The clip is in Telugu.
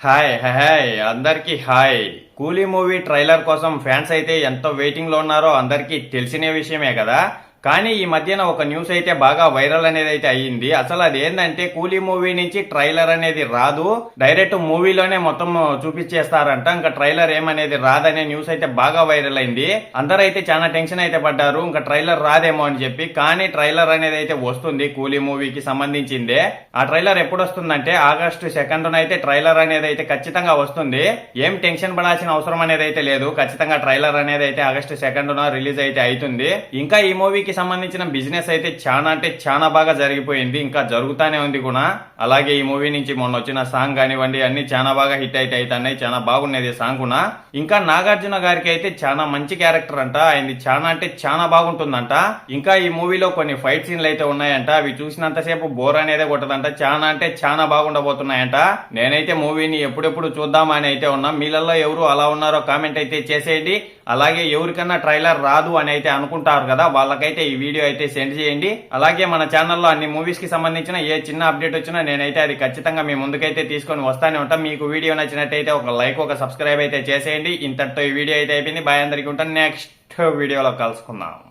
హాయ్ హాయ్ అందరికీ హాయ్ కూలీ మూవీ ట్రైలర్ కోసం ఫ్యాన్స్ అయితే ఎంతో వెయిటింగ్లో ఉన్నారో అందరికీ తెలిసిన విషయమే కదా. కానీ ఈ మధ్యన ఒక న్యూస్ అయితే బాగా వైరల్ అనేది అయితే అయ్యింది. అసలు అది ఏంటంటే కూలీ మూవీ నుంచి ట్రైలర్ అనేది రాదు. డైరెక్ట్ మూవీలోనే మొత్తం చూపించేస్తారంట. ఇంకా ట్రైలర్ ఏమనేది రాదనే న్యూస్ అయితే బాగా వైరల్ అయింది. అందరూ అయితే చాలా టెన్షన్ అయితే పడ్డారు. ఇంకా ట్రైలర్ రాదేమో అని చెప్పి. కానీ ట్రైలర్ అనేది అయితే వస్తుంది కూలీ మూవీకి సంబంధించిందే. ఆ ట్రైలర్ ఎప్పుడు వస్తుందంటే ఆగస్టు సెకండ్ అయితే ట్రైలర్ అనేది అయితే ఖచ్చితంగా వస్తుంది. ఏం టెన్షన్ పడాల్సిన అవసరం అనేది అయితే లేదు. ఖచ్చితంగా ట్రైలర్ అనేది అయితే ఆగస్టు సెకండ్ రిలీజ్ అయితే అవుతుంది. ఇంకా ఈ మూవీకి సంబంధించిన బిజినెస్ అయితే చాలా అంటే చాలా బాగా జరిగిపోయింది ఇంకా జరుగుతానే ఉంది కూడా అలాగే ఈ మూవీ నుంచి మొన్న వచ్చిన సాంగ్ కానివ్వండి అన్ని చాలా బాగా హిట్ అయితే అవుతున్నాయి చాలా బాగున్నది సాంగ్ కూడా ఇంకా నాగార్జున గారికి అయితే చాలా మంచి క్యారెక్టర్ అంట ఆయనది చాలా అంటే చాలా బాగుంటుందంట. ఇంకా ఈ మూవీలో కొన్ని ఫైట్ సీన్లు అయితే ఉన్నాయంట అవి చూసినంతసేపు బోర్ అనేది కొట్టదంట చాలా అంటే చాలా బాగుండబోతున్నాయంట. నేనైతే మూవీని ఎప్పుడెప్పుడు చూద్దామని అయితే ఉన్నా మీలలో ఎవరు అలా ఉన్నారో కామెంట్ అయితే చేసేయండి. అలాగే ఎవరికన్నా ట్రైలర్ రాదు అని అయితే అనుకుంటారు కదా వాళ్ళకైతే ఈ వీడియో అయితే సెండ్ చేయండి. అలాగే మన ఛానల్లో అన్ని మూవీస్కి సంబంధించిన ఏ చిన్న అప్డేట్ వచ్చినా నేనైతే అది ఖచ్చితంగా మీ ముందుకైతే తీసుకొని వస్తానే ఉంటాం. మీకు వీడియో నచ్చినట్టయితే ఒక లైక్ ఒక సబ్స్క్రైబ్ అయితే చేసేయండి. ఇంతటితో ఈ వీడియో అయితే అయిపోయింది. బాయ్ అందరికీ ఉంటాను. నెక్స్ట్ వీడియోలో కలుసుకుందాం.